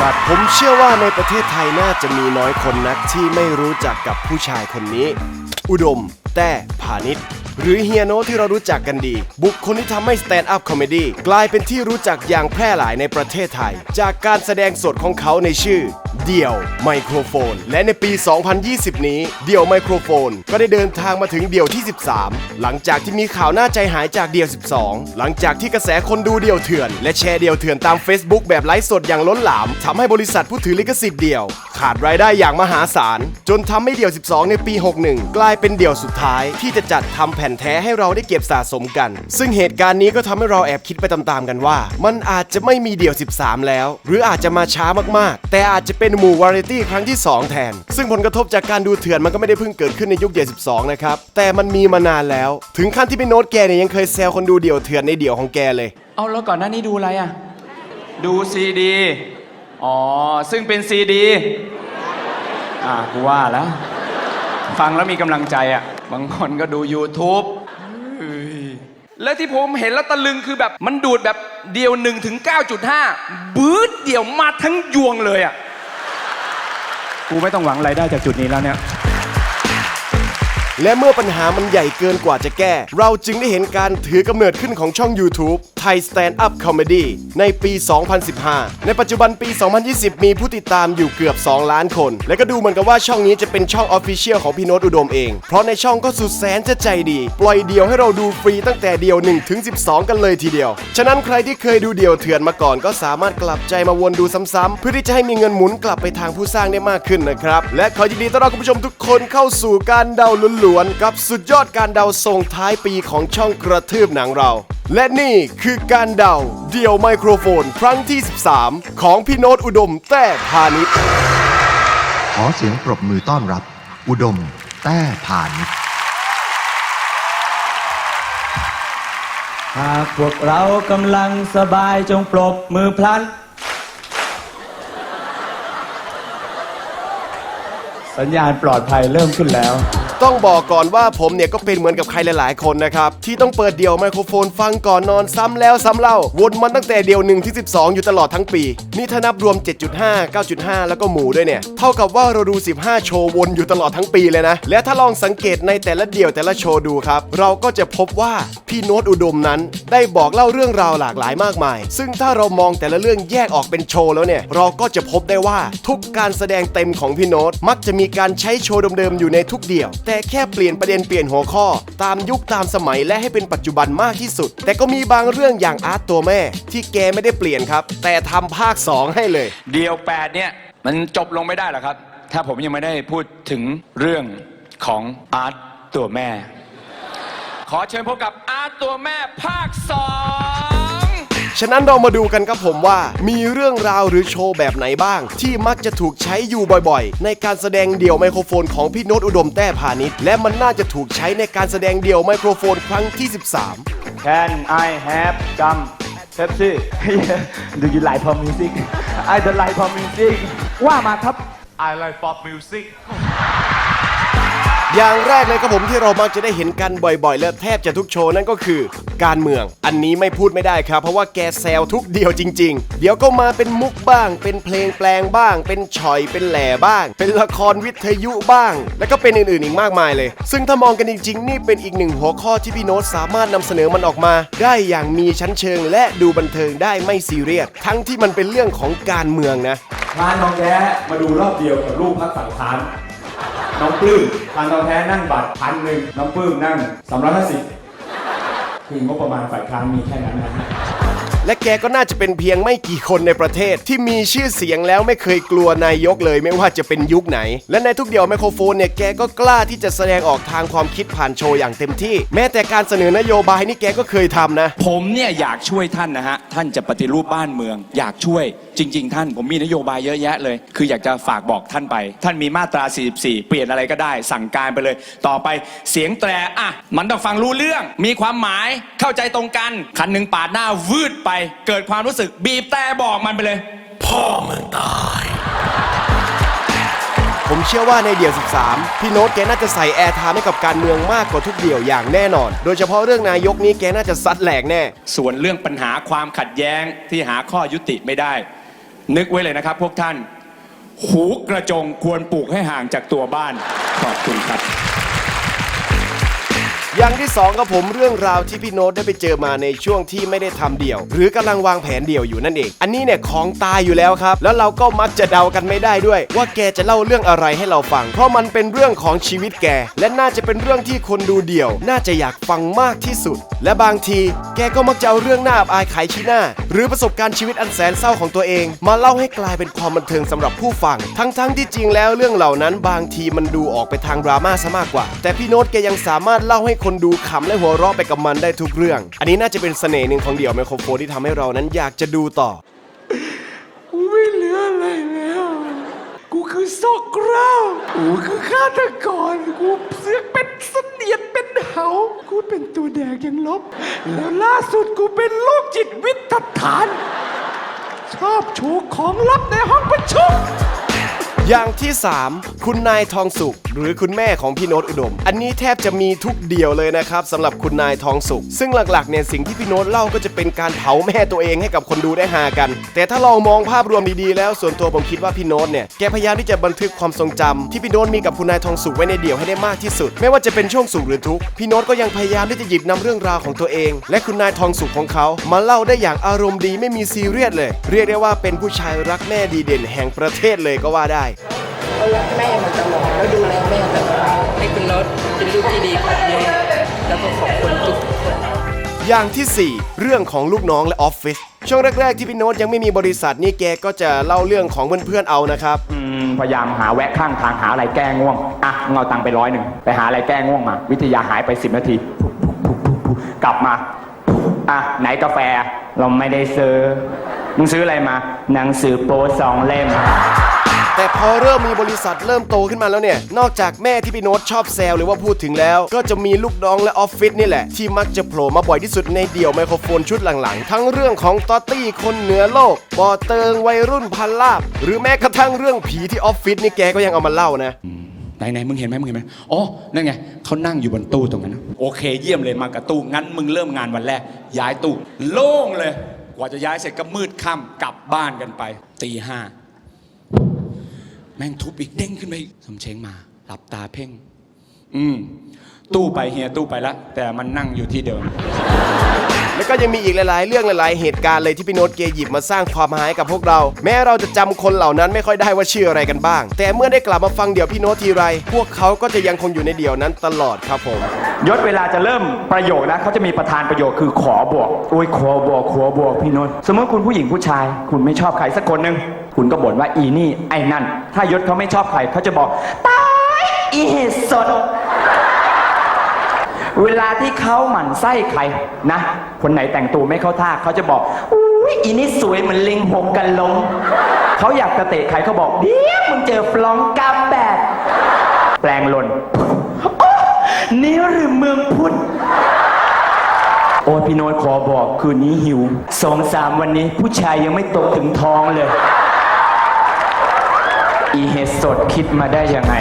สับผมเชื่อว่าในประเทศไทยน่าจะมีน้อยคนนักที่ไม่รู้จักกับผู้ชายคนนี้ อุดม แต่พาณิชย์หรือเฮียโนที่เรารู้จักกันดี บุคคลที่ทำให้สแตนด์อัพคอมเมดี้กลายเป็นที่รู้จักอย่างแพร่หลายในประเทศไทย จากการแสดงสดของเขาในชื่อ เดี่ยวไมโครโฟน และในปี 2020 นี้ เดี่ยวไมโครโฟน ก็ได้เดินทางมาถึงเดี่ยวที่ 13 หลังจากที่มีข่าวน่าใจหายจากเดี่ยว 12 หลังจากที่กระแสคนดูเดี่ยวเถื่อน และแชร์เดี่ยวเถื่อนตาม Facebook แบบไลฟ์สดอย่างล้นหลามทำให้บริษัทผู้ถือลิขสิทธิ์เดี่ยว ขาดรายได้อย่างมหาศาล จนทำให้เดี่ยว 12 ในปี 61 กลายเป็นเดี่ยวสุดท้าย ที่จะจัดทำแผ่นแท้ให้เราได้เก็บสะสมกัน ซึ่งเหตุการณ์นี้ก็ทำให้เราแอบคิดไปตามๆกันว่า มันอาจจะไม่มีเดี่ยว 13 แล้ว หรืออาจจะมาช้ามากๆ แต่อาจจะเป็นหมู่วาไรตี้ครั้งที่ 2 แทน ซึ่งผลกระทบจากการดูเถื่อนมันก็ไม่ได้เพิ่งเกิดขึ้นในยุคเดีย12 นะครับ แต่มันมีมานานแล้ว ถึงขั้นที่พี่โน้ตแกเนี่ยยังเคยแซวคนดูเดี่ยวเถื่อนในเดี่ยวของแกเลย เอาแล้วก่อนหน้านี้ดูอะไรอะ ดูซีดี อ๋อ ซึ่งเป็นซีดี อ่ากูว่าแล้ว ฟังแล้วมีกำลังใจอะ บางคนก็ดู YouTube เฮ้ยและที่ผมเห็นแล้วตะลึงคือแบบมันดูดแบบเดียว1ถึง9.5บื้ดเดี่ยวมาทั้งยวงเลยอะ กูไม่ต้องหวังไรายได้จากจุดนี้แล้วเนี่ย และเมื่อปัญหามันใหญ่เกินกว่าจะแก้ เราจึงได้เห็นการถือกำเนิดขึ้นของช่อง YouTube ไทย Stand Up Comedy ในปี 2015 ในปัจจุบันปี 2020 มีผู้ติดตามอยู่เกือบ 2 ล้านคน และก็ดูเหมือนกับว่าช่องนี้จะเป็นช่อง Official ของพี่โน้ตอุดมเอง เพราะในช่องก็สุดแสนจะใจดี ปล่อยเดียวให้เราดูฟรีตั้งแต่เดียว1ถึง12 กันเลยทีเดียว ฉะนั้นใครที่เคยดูเดียวเถื่อนมาก่อน ก็สามารถกลับใจมาวนดูซ้ำๆเพื่อที่จะให้มีเงินหมุนกลับไปทางผู้สร้างได้มากขึ้นนะครับและขอยินดีต้อนรับคุณผู้ชมทุกคนเข้าสู่การเดาล้วนๆกับสุดยอดการเดาส่งท้ายปีของช่องกระทืบหนังเรา และนี่คือการเดาเดี่ยวไมโครโฟนครั้งที่ 13 ของพี่โน้ตอุดมแต้พาณิชย์ขอเสียงปรบมือต้อนรับ อุดม แต้ผ่านหากพวกเรากำลังสบายจงปรบมือพลัน สัญญาณปลอดภัยเริ่มขึ้นแล้ว ต้องบอกก่อนว่าผมเนี่ยก็เป็นเหมือนกับใครหลาย ๆ คนนะครับ ที่ต้องเปิดเดี่ยวไมโครโฟนฟังก่อนนอนซ้ำแล้วซ้ำเล่า วนมันตั้งแต่เดี่ยว1ที่12 อยู่ตลอดทั้งปี นี่ถ้านับรวม 7.5 9.5 แล้วก็หมู่ด้วยเนี่ย เท่ากับว่าเราดู 15 โชว์วนอยู่ตลอดทั้งปีเลยนะ และถ้าลองสังเกตในแต่ละเดี่ยวแต่ละโชว์ดูครับ เราก็จะพบว่าพี่โน้ตอุดมนั้น ได้บอกเล่าเรื่องราวหลากหลายมากมาย ซึ่งถ้าเรามองแต่ละเรื่องแยกออกเป็นโชว์แล้วเนี่ย เราก็จะพบได้ว่าทุกการแสดงเต็มของพี่โน้ตมักจะมีการใช้โชว์เดิมๆอยู่ในทุกเดี่ยวแต่แค่เปลี่ยนประเด็นเปลี่ยนหัวข้อ ตามยุคตามสมัยและให้เป็นปัจจุบันมากที่สุด แต่ก็มีบางเรื่องอย่างอาร์ตตัวแม่ ที่แกไม่ได้เปลี่ยนครับ แต่ทำภาค 2 ให้เลย เดียวแปดเนี่ยมันจบลงไม่ได้หรอกครับ ถ้าผมยังไม่ได้พูดถึงเรื่องของอาร์ตตัวแม่ ขอเชิญพบกับอาร์ตตัวแม่ภาคสอง ฉะนั้นเรามาดูกันครับผมว่า มีเรื่องราวหรือโชว์แบบไหนบ้าง ที่มักจะถูกใช้อยู่บ่อยๆ ในการแสดงเดี่ยวไมโครโฟนของพี่โน้ตอุดมแต้พาณิชย์และมันน่าจะถูกใช้ในการแสดงเดี่ยวไมโครโฟนครั้งที่ 13 Can I have some Pepsi Do you like pop music I don't like pop music ว่ามาครับ I like pop music อย่างแรกเลยครับผมที่เรามักจะได้เห็นกันบ่อยๆ และแทบจะทุกโชว์นั่นก็คือ การเมือง อันนี้ไม่พูดไม่ได้ครับ เพราะว่าแกแซวทุกเดียวจริง ๆ เดี๋ยวก็มาเป็นมุกบ้าง เป็นเพลงแปลงบ้าง เป็นฉอยเป็นแหล่บ้าง เป็นละครวิทยุบ้าง แล้วก็เป็นอื่นๆอีกมากมายเลย ซึ่งถ้ามองกันจริงๆ นี่เป็นอีกหนึ่งหัวข้อที่พี่โน้ตสามารถนำเสนอมันออกมา ได้อย่างมีชั้นเชิง และดูบันเทิงได้ไม่ซีเรียสทั้งที่มันเป็นเรื่องของการเมืองนะพานทองแท้มาดูรอบเดียวกับลูกพักสังขาร น้องปลื้มพานทองแท้นั่งบัตรพันหนึ่งน้องปลื้มนั่งสามร้อยห้าสิบคืองบประมาณฝ่ายค้านมีแค่นั้นนะฮะและแกก็น่าจะเป็นเพียงไม่กี่คนในประเทศ ที่มีชื่อเสียงแล้วไม่เคยกลัวนายกเลยไม่ว่าจะเป็นยุคไหน และในทุกเดียวไมโครโฟนเนี่ยแกก็กล้าที่จะแสดงออกทางความคิดผ่านโชว์อย่างเต็มที่ แม้แต่การเสนอนโยบายนี่แกก็เคยทำนะ ผมเนี่ยอยากช่วยท่านนะฮะ ท่านจะปฏิรูปบ้านเมือง อยากช่วย จริง ๆ ท่านผมมีนโยบายเยอะแยะเลย คืออยากจะฝากบอกท่านไป ท่านมีมาตรา 44 เปลี่ยนอะไรก็ได้ สั่งการไปเลย ต่อไปเสียงแตรอะมันต้องฟังรู้เรื่อง มีความหมายเข้าใจตรงกัน คันหนึ่งปาดหน้าวืดไป เกิดความรู้สึกบีบแต่บอกมันไปเลยผมเชื่อว่าในเดี่ยว 13 พี่โน้ตแกน่าจะใส่แอร์ไทม์ให้กับการเมืองมากกว่าทุกเดี่ยวอย่างแน่นอน โดยเฉพาะเรื่องนายกนี้แกน่าจะซัดแหลกแน่ ส่วนเรื่องปัญหาความขัดแย้งที่หาข้อยุติไม่ได้ นึกไว้เลยนะครับ พวกท่าน หูกระจงควรปลูกให้ห่างจากตัวบ้าน ขอบคุณครับ อย่างที่สองครับผมเรื่องราวที่พี่โน้ตได้ไปเจอมาในช่วงที่ไม่ได้ทำเดี่ยว หรือกำลังวางแผนเดี่ยวอยู่นั่นเอง อันนี้เนี่ยของตายอยู่แล้วครับ แล้วเราก็มักจะเดากันไม่ได้ด้วย ว่าแกจะเล่าเรื่องอะไรให้เราฟัง เพราะมันเป็นเรื่องของชีวิตแก และน่าจะเป็นเรื่องที่คนดูเดี่ยว น่าจะอยากฟังมากที่สุด และบางที แกก็มักจะเอาเรื่องน่าอับอายขายชี้หน้าหรือประสบการณ์ชีวิตอันแสนเศร้าของตัวเอง มาเล่าให้กลายเป็นความบันเทิงสำหรับผู้ฟัง ทั้งๆที่จริงแล้วเรื่องเหล่านั้นบางทีมันดูออกไปทางดราม่าซะมากกว่า แต่พี่โน้ตแกยังสามารถเล่าให้คนดูขำและหัวเราะไปกับมันได้ทุกเรื่อง อันนี้น่าจะเป็นเสน่ห์หนึ่งของเดี่ยวไมโครโฟนที่ทำให้เรานั้นอยากจะดูต่อ กูไม่เหลืออะไรแล้ว กูคือซอกเรากูคือฆาตกรกูเสือกเป็นเสนียดเป็นเหากูเป็นตัวแดงยังลบ แล้วล่าสุดกูเป็นโรคจิตวิทฐาน ชอบโชว์ของลับในห้องประชุม อย่างที่ 3 คุณนายทองสุข หรือคุณแม่ของพี่โน้ตอุดม อันนี้แทบจะมีทุกเดียวเลยนะครับสำหรับคุณนายทองสุข ซึ่งหลักๆเนี่ยสิ่งที่พี่โน้ตเล่าก็จะเป็นการเผาแม่ตัวเองให้กับคนดูได้หากัน แต่ถ้าเรามองภาพรวมดีๆแล้วส่วนตัวผมคิดว่าพี่โน้ตเนี่ยแกพยายามที่จะบันทึกความทรงจำที่พี่โน้ตมีกับคุณนายทองสุขไว้ในเดี่ยวให้ได้มากที่สุด ไม่ว่าจะเป็นช่วงสุขหรือทุกข์พี่โน้ตก็ยังพยายามที่จะหยิบนำเรื่องราวของตัวเอง และคุณนายทองสุขของเขามาเล่าได้อย่างอารมณ์ดีไม่มีซีเรียสเลย เรียกได้ว่าเป็นผู้ชายรักแม่ดีเด่นแห่งประเทศเลยก็ว่าได้เขารักแม่มาตลอดแล้วดูแลแม่ตลอดให้คุณรถเป็นลูกที่ดีของแม่แล้วก็ขอบคุณทุกคนอย่างทีสี่ 4 เรื่องของลูกน้องและออฟฟิศช่วงแรกๆที่พี่โน้ตยังไม่มีบริษัทนี่แกก็จะเล่าเรื่องของเพื่อนๆเอานะครับอืมพยายามหาแวะข้างทางหาอะไรแก้ง่วงอะมึงเอาตังค์ไปร้อยหนึ่งไปหาอะไรแก้ง่วงมา วิทยาหายไป 10 นาทีพุบพุบพุบพุบพุบกลับมาอะไหนกาแฟเราไม่ได้ซื้อมึงซื้ออะไรมา หนังสือโป๊สองเล่ม แต่พอเริ่มมีบริษัทเริ่มโตขึ้นมาแล้วเนี่ย นอกจากแม่ที่พี่โน้ตชอบแซวหรือว่าพูดถึงแล้ว ก็จะมีลูกน้องและออฟฟิศนี่แหละ ที่มักจะโผล่มาบ่อยที่สุดในเดี่ยวไมโครโฟนชุดหลังๆ ทั้งเรื่องของตอตตี้คนเหนือโลกบอเติงวัยรุ่นพันลาบ หรือแม้กระทั่งเรื่องผีที่ออฟฟิศนี่แกก็ยังเอามาเล่านะ ไหนไหนมึงเห็นไหมมึงเห็นไหมอ๋อ นั่นไงเขานั่งอยู่บนตู้ตรงนั้นนะโอเค เยี่ยมเลยมากับตู้ งั้นมึงเริ่มงานวันแรก ย้ายตู้ โล่งเลย กว่าจะย้ายเสร็จก็มืดค่ำกลับบ้านกันไปตีห้า แม่งทุบอีกเด้งขึ้นไปอีกสมเช้งมา หลับตาเพ่ง อืม ตู้ไปเฮียตู้ไปละ แต่มันนั่งอยู่ที่เดิม แล้วก็ยังมีอีกหลาย ๆ เรื่องหลาย ๆ เหตุการณ์เลยที่พี่โน้ตเกหยิบมาสร้างความหายกับพวกเรา แม้เราจะจำคนเหล่านั้นไม่ค่อยได้ว่าชื่ออะไรกันบ้าง แต่เมื่อได้กลับมาฟังเดี่ยวพี่โน้ตทีไร พวกเขาก็จะยังคงอยู่ในเดี่ยวนั้นตลอดครับผม ยศเวลาจะเริ่มประโยคนะเขาจะมีประธานประโยคคือขอบวกโอ้ยขอบวกขอบวกพี่นนท์สมมติคุณผู้หญิงผู้ชาย คุณไม่ชอบใครสักคนหนึ่ง คุณก็บ่นว่าอีนี่ไอ้นั่น ถ้ายศเขาไม่ชอบใครเขาจะบอกตายอีเห็ดสดเวลาที่เขาหมั่นไส้ใครนะ คนไหนแต่งตัวไม่เข้าท่าเขาจะบอกอุ้ยอีนี่สวยเหมือนลิงหกกันลงเขาอยากจะเตะใครเขาบอกเดี๋ยวมึงเจอฟลองกาแบดแปลงหล่นนี่หรือเมืองพุทธโอ้พี่โน้ตขอบอกคืนนี้หิวสองสามวันนี้ผู้ชายยังไม่ตกถึงท้องเลย อีเฮดสดคิดมาได้ยังไง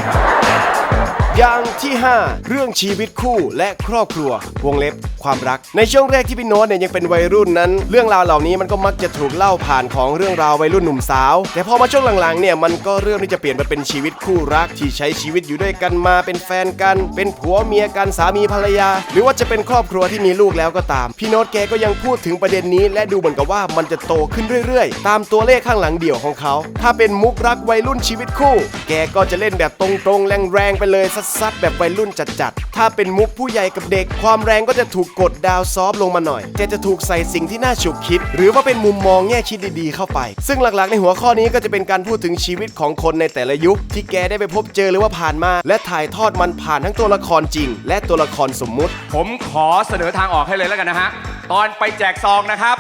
อย่างที่ 5 เรื่องชีวิตคู่และครอบครัววงเล็บ ความรัก ในช่วงแรกที่พี่โน้ตเนี่ยยังเป็นวัยรุ่นนั้น เรื่องราวเหล่านี้มันก็มักจะถูกเล่าผ่านของเรื่องราววัยรุ่นหนุ่มสาว แต่พอมาช่วงหลังๆเนี่ยมันก็เริ่มที่จะเปลี่ยนมาเป็นชีวิตคู่รักที่ใช้ชีวิตอยู่ด้วยกันมาเป็นแฟนกัน เป็นผัวเมียกันสามีภรรยา หรือว่าจะเป็นครอบครัวที่มีลูกแล้วก็ตาม พี่โน้ตแกก็ยังพูดถึงประเด็นนี้ และดูเหมือนกับว่ามันจะโตขึ้นเรื่อยๆ ตามตัวเลขข้างหลังเดี่ยวของเขา ถ้าเป็นมุกรักวัยรุ่นชีวิตคู่ แกก็จะเล่นแบบตรงๆแรงๆไปเลยซัดๆแบบวัยรุ่นจัดๆถ้าเป็นมุกผู้ใหญ่กับเด็กความแรงก็จะถูกกดดาวซอฟลงมาหน่อยแต่จะถูกใส่สิ่งที่น่าฉุกคิด หรือว่าเป็นมุมมองแง่คิดดีๆเข้าไป ซึ่งหลักๆในหัวข้อนี้ก็จะเป็นการพูดถึงชีวิตของคนในแต่ละยุค ที่แกได้ไปพบเจอหรือว่าผ่านมา และถ่ายทอดมันผ่านทั้งตัวละครจริง และตัวละครสมมุติ ผมขอเสนอทางออกให้เลยแล้วกันนะฮะ ตอนไปแจกซองนะครับ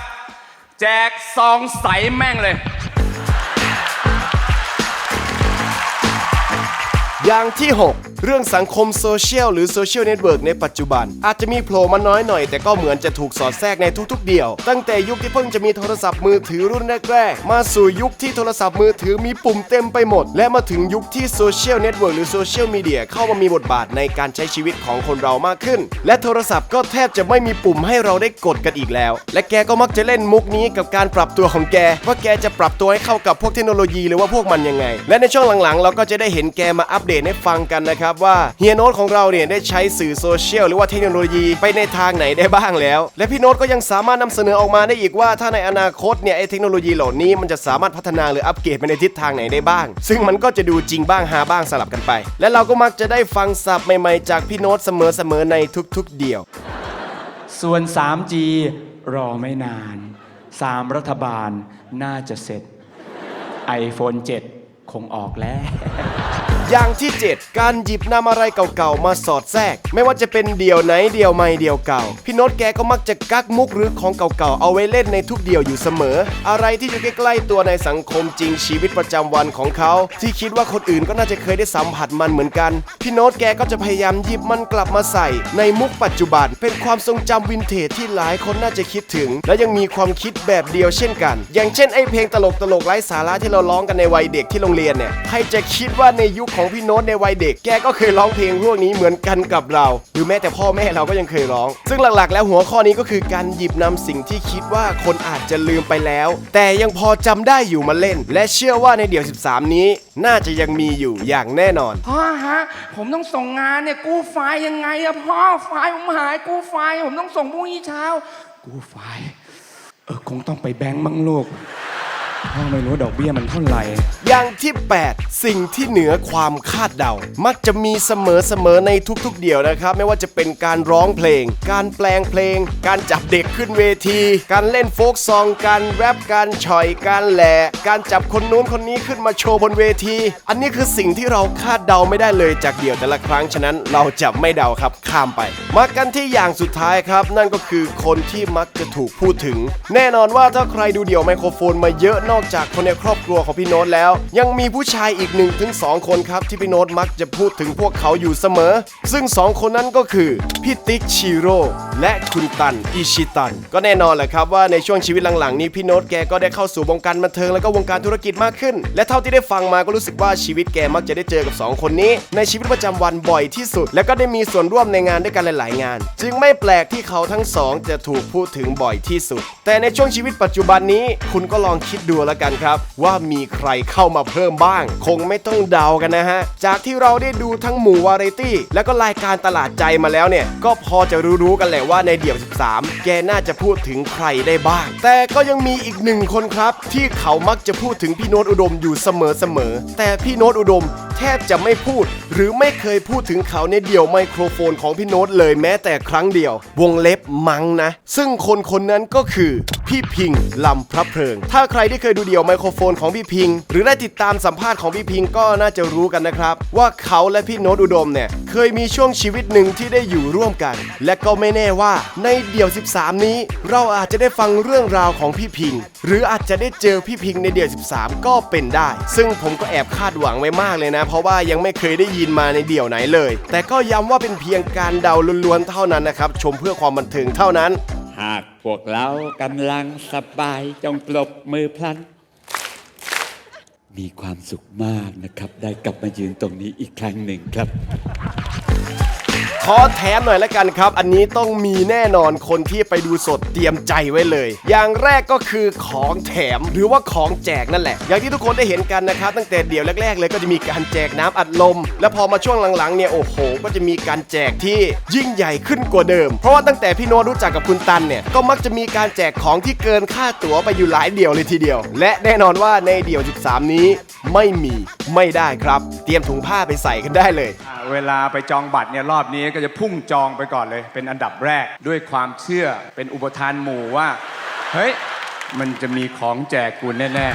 แจกซองใสแม่งเลย อย่างที่ 6 เรื่องสังคมโซเชียลหรือโซเชียลเน็ตเวิร์กในปัจจุบัน อาจจะมีโผล่มาน้อยหน่อย แต่ก็เหมือนจะถูกสอดแทรกในทุกๆเดียว ตั้งแต่ยุคที่เพิ่งจะมีโทรศัพท์มือถือรุ่นแรกๆ มาสู่ยุคที่โทรศัพท์มือถือมีปุ่มเต็มไปหมด และมาถึงยุคที่โซเชียลเน็ตเวิร์กหรือโซเชียลมีเดียเข้ามามีบทบาทในการใช้ชีวิตของคนเรามากขึ้น และโทรศัพท์ก็แทบจะไม่มีปุ่มให้เราได้กดกันอีกแล้ว และแกก็มักจะเล่นมุกนี้กับการปรับตัวของแก ว่าแกจะปรับตัวให้เข้ากับพวกเทคโนโลยีหรือว่าพวกมันยังไง และในช่วงหลังๆ เราก็จะได้เห็นแกมาอัปเดตให้ฟังกันนะครับว่าเฮียโน้ตของเราเนี่ยได้ใช้สื่อโซเชียลหรือว่าเทคโนโลยีไปในทางไหนได้บ้างแล้ว และพี่โน้ตก็ยังสามารถนำเสนอออกมาได้อีกว่าถ้าในอนาคตเนี่ยไอเทคโนโลยีเหล่านี้มันจะสามารถพัฒนาหรืออัปเกรดไปในทิศทางไหนได้บ้าง ซึ่งมันก็จะดูจริงบ้างหาบ้างสลับกันไป และเราก็มักจะได้ฟังศัพท์ใหม่ๆ จากพี่โน้ตเสมอๆในทุกๆ เดี่ยว ส่วน 3G รอไม่นาน 3 รัฐบาลน่าจะเสร็จ iPhone 7 คงออกแล้ว อย่างที่ 7 การหยิบนำอะไรเก่าๆ มาสอดแทรก ไม่ว่าจะเป็นเดี่ยวไหนเดี่ยวใหม่เดี่ยวเก่า พี่โน้ตแกก็มักจะกักมุกหรือของเก่าๆ เอาไว้เล่นในทุกเดี่ยวอยู่เสมอ อะไรที่อยู่ใกล้ๆตัวในสังคมจริงชีวิตประจำวันของเขา ที่คิดว่าคนอื่นก็น่าจะเคยได้สัมผัสมันเหมือนกัน พี่โน้ตแกก็จะพยายามหยิบมันกลับมาใส่ ในมุกปัจจุบัน เป็นความทรงจำวินเทจที่หลายคนน่าจะคิดถึง และยังมีความคิดแบบเดียวเช่นกัน อย่างเช่นไอเพลงตลกตลกๆไร้สาระที่เราร้องกันในวัยเด็กที่โรงเรียนเนี่ยใครจะคิดว่าในยุคของของพี่โน้ตในวัยเด็ก แกก็เคยร้องเพลงพวกนี้เหมือนกันกับเรา หรือแม้แต่พ่อแม่เราก็ยังเคยร้อง ซึ่งหลักๆ แล้วหัวข้อนี้ก็คือการหยิบนำสิ่งที่คิดว่าคนอาจจะลืมไปแล้ว แต่ยังพอจำได้อยู่มาเล่น และเชื่อว่าในเดี่ยว 13 นี้ น่าจะยังมีอยู่อย่างแน่นอน พ่อฮะ ผมต้องส่งงานเนี่ยกู้ไฟล์ยังไงอะพ่อไฟล์ผมหายกู้ไฟล์ผมต้องส่งพรุ่งนี้เช้า กู้ไฟล์เออคงต้องไปแบงก์มั้งลูก พ่อไม่รู้ดอกเบี้ยมันเท่าไหร่ อย่างที่ 8 สิ่งที่เหนือความคาดเดา มักจะมีเสมอๆในทุกๆ เดี่ยวนะครับ ไม่ว่าจะเป็นการร้องเพลง การแปลงเพลง การจับเด็กขึ้นเวที การเล่นโฟกซอง การแรปการฉ่อย การแหล่ การจับคนนู้นคนนี้ขึ้นมาโชว์บนเวที อันนี้คือสิ่งที่เราคาดเดาไม่ได้เลยจากเดี่ยวแต่ละครั้ง ฉะนั้นเราจะไม่เดาครับข้ามไป มากันที่อย่างสุดท้ายครับ นั่นก็คือคนที่มักจะถูกพูดถึง แน่นอนว่าถ้าใครดูเดี่ยวไมโครโฟนมาเยอะนอกจากคนในครอบครัวของพี่โน้ตแล้ว ยังมีผู้ชายอีก1นถึงสคนครับที่พี่โน้ตมักจะพูดถึงพวกเขาอยู่เสมอ ซึ่ง2คนนั้นก็คือพี่ติ๊กชิโร่และคุณตันอิชิตัน ก็แน่นอนแหละครับว่าในช่วงชีวิตหลังๆนี้พี่โน้ตแกก็ได้เข้าสู่วงการบันเทิงแล้วก็วงการธุรกิจมากขึ้น และเท่าที่ได้ฟังมาก็รู้สึกว่าชีวิตแกมักจะได้เจอกับ 2 คนนี้ ในชีวิตประจำวันบ่อยที่สุด และก็ได้มีส่วนร่วมในงานด้วยกันหลาย ๆ งาน จึงไม่แปลกที่เขาทั้งสองจะถูกพูดถึงบ่อยที่สุด แต่ในช่วงชีวิตปัจจุบันนี้คุณก็ลองคิดดูแล้วกันครับ ว่ามีใครเข้ามาเพิ่มบ้าง คงไม่ต้องเดากันนะฮะ จากที่เราได้ดูทั้งหมู่วาไรตี้ แล้วก็รายการตลาดใจมาแล้วเนี่ย ก็พอจะรู้ๆกันแหละว่าในเดี่ยว 13 แกน่าจะพูดถึงใครได้บ้าง แต่ก็ยังมีอีกหนึ่งคนครับ ที่เขามักจะพูดถึงพี่โน้ตอุดมอยู่เสมอๆแต่พี่โน้ตอุดมแทบจะไม่พูด หรือไม่เคยพูดถึงเขาในเดี่ยวไมโครโฟนของพี่โน้ตเลยแม้แต่ครั้งเดียว วงเล็บมังนะ ซึ่งคนคนนั้นก็คือ พี่พิงลำพระเพลิง ถ้าใครที่เคยดูเดี่ยวไมโครโฟนของพี่พิง หรือได้ติดตามสัมภาษณ์ของพี่พิงก็น่าจะรู้กันนะครับ ว่าเขาและพี่โน้ตอุดมเนี่ย เคยมีช่วงชีวิตหนึ่งที่ได้อยู่ร่วมกัน และก็ไม่แน่ว่าในเดี่ยว 13 นี้ เราอาจจะได้ฟังเรื่องราวของพี่พิง หรืออาจจะได้เจอพี่พิงในเดี่ยว 13 ก็เป็นได้ ซึ่งผมก็แอบคาดหวังไว้มากเลยนะ เพราะว่ายังไม่เคยได้ยินมาในเดี่ยวไหนเลย แต่ก็ย้ำว่าเป็นเพียงการเดาล้วนๆเท่านั้นนะครับชมเพื่อความบันเทิงเท่านั้น หากพวกเรากำลังสบายจงปรบมือพลัน มีความสุขมากนะครับ ได้กลับมายืนตรงนี้อีกครั้งหนึ่งครับ ขอแถมหน่อยละกันครับ อันนี้ต้องมีแน่นอนคนที่ไปดูสดเตรียมใจไว้เลย อย่างแรกก็คือของแถมหรือว่าของแจกนั่นแหละ อย่างที่ทุกคนได้เห็นกันนะครับ ตั้งแต่เดี่ยวแรก ๆ เลยก็จะมีการแจกน้ำอัดลม แล้วพอมาช่วงหลังๆเนี่ยโอ้โห ก็จะมีการแจกที่ยิ่งใหญ่ขึ้นกว่าเดิม เพราะว่าตั้งแต่พี่โน้ตรู้จักกับคุณตันเนี่ยก็มักจะมีการแจกของที่เกินค่าตั๋วไปอยู่หลายเดี่ยวเลยทีเดียว และแน่นอนว่าในเดี่ยว 13 นี้ไม่มีไม่ได้ครับ เตรียมถุงผ้าไปใส่กันได้เลย เวลาไปจองบัตรเนี่ยรอบนี้ก็จะพุ่งจองไปก่อนเลย เป็นอันดับแรกด้วยความเชื่อเป็นอุปทานหมู่ว่า เฮ้ย มันจะมีของแจกกูแน่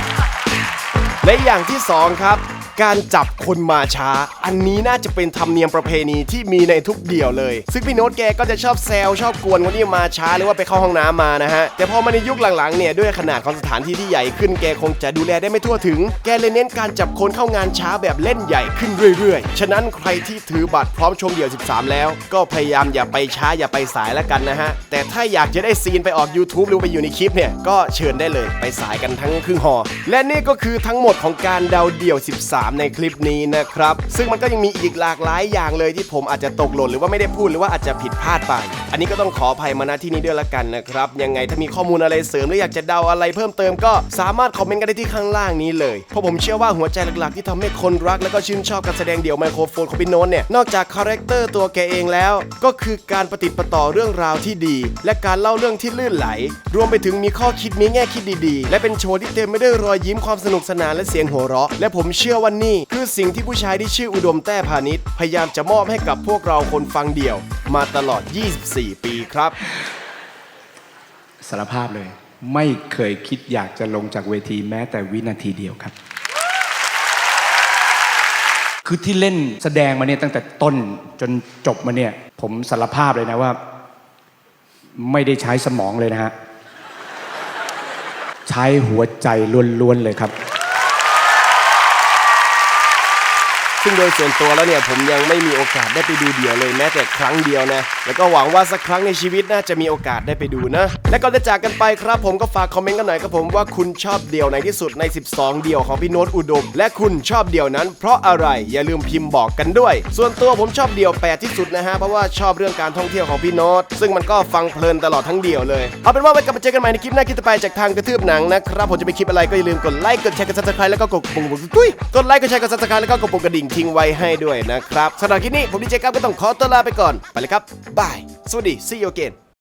ๆ และอย่างที่สองครับ การจับคนมาช้า อันนี้น่าจะเป็นธรรมเนียมประเพณีที่มีในทุกเดี่ยวเลย ซึ่งพี่โน้ตแกก็จะชอบแซวชอบกวนคนที่มาช้าหรือว่าไปเข้าห้องน้ำมานะฮะ แต่พอมาในยุคหลังๆเนี่ยด้วยขนาดของสถานที่ที่ใหญ่ขึ้นแกคงจะดูแลได้ไม่ทั่วถึง แกเลยเน้นการจับคนเข้างานช้าแบบเล่นใหญ่ขึ้นเรื่อยๆ ฉะนั้นใครที่ถือบัตรพร้อมชมเดี่ยว 13 แล้ว ก็พยายามอย่าไปช้าอย่าไปสายแล้วกันนะฮะ แต่ถ้าอยากจะได้ซีนไปออก YouTube หรือไปอยู่ในคลิปเนี่ยก็เชิญได้เลยไปสายกันทั้งครึ่งหอ และนี่ก็คือทั้งหมดของการเดาเดี่ยว 13ในคลิปนี้นะครับ ซึ่งมันก็ยังมีอีกหลากหลายอย่างเลยที่ผมอาจจะตกหล่นหรือว่าไม่ได้พูดหรือว่าอาจจะผิดพลาดไป อันนี้ก็ต้องขออภัยมาณที่นี้ด้วยละกันนะครับ ยังไงถ้ามีข้อมูลอะไรเสริมหรืออยากจะเดาอะไรเพิ่มเติมก็สามารถคอมเมนต์กันได้ที่ข้างล่างนี้เลย เพราะผมเชื่อว่าหัวใจหลักๆ ที่ทำให้คนรักและก็ชื่นชอบการแสดงเดี่ยวไมโครโฟนของพี่โน้ตเนี่ยนอกจากคาแรคเตอร์ตัวแกเองแล้ว ก็คือการปฏิดประต่อเรื่องราวที่ดี และการเล่าเรื่องที่ลื่นไหล รวมไปถึงมีข้อคิดมีแง่คิดดีๆ และเป็นโชว์ที่เต็มไปด้วยรอยยิ้มความสนุกสนานและเสียงหัวเราะ และผมเชื่อว่านี่คือสิ่งที่ผู้ชายที่ชื่ออุดมแต้พาณิชย์พยายามจะมอบให้กับพวกเราคนฟังเดี่ยว มาตลอด 24ปีครับสารภาพเลย ไม่เคยคิดอยากจะลงจากเวทีแม้แต่วินาทีเดียวครับ คือที่เล่นแสดงมาเนี่ยตั้งแต่ต้นจนจบมาเนี่ย ผมสารภาพเลยนะว่า ไม่ได้ใช้สมองเลยนะฮะ ใช้หัวใจล้วนๆเลยครับ ซึ่งโดยส่วนตัวแล้วเนี่ยผมยังไม่มีโอกาสได้ไปดูเดี่ยวเลยแม้แต่ครั้งเดียวนะ แล้วก็หวังว่าสักครั้งในชีวิตน่าจะมีโอกาสได้ไปดูนะ และก่อนจะจากกันไปครับ ผมก็ฝากคอมเมนต์กันหน่อยครับผมว่าคุณชอบเดี่ยวไหนที่สุดใน 12 เดี่ยวของพี่โน้ตอุดม และคุณชอบเดี่ยวนั้น เพราะอะไรอย่าลืมพิมพ์บอกกันด้วย ส่วนตัวผมชอบเดี่ยวแปดที่สุดนะฮะเพราะว่าชอบเรื่องการท่องเที่ยวของพี่โน้ตซึ่งมันก็ฟังเพลินตลอดทั้งเดี่ยวเลยเอาเป็นว่าไว้กลับมาเจอกันใหม่ในคลิปหน้าคลิปต่อไปจากทางกระทืบหนังนะครับผมจะไปคลิปอะไรก็อย่าลืมกดไลค์กดแชร์กดซับสไครต์แล้วก็กดปุ่มกดไลค์กดแชร์กดซับสไครต์แล้วก็กดปุ่มกระดิ่งทิ้งไว้ให้ด้วยนะครับสำหรับคลิปนี้ผมดีเจกับก็ต้องขอตัวลาไปก่อนไปเลยครับบายสวัสดี see you again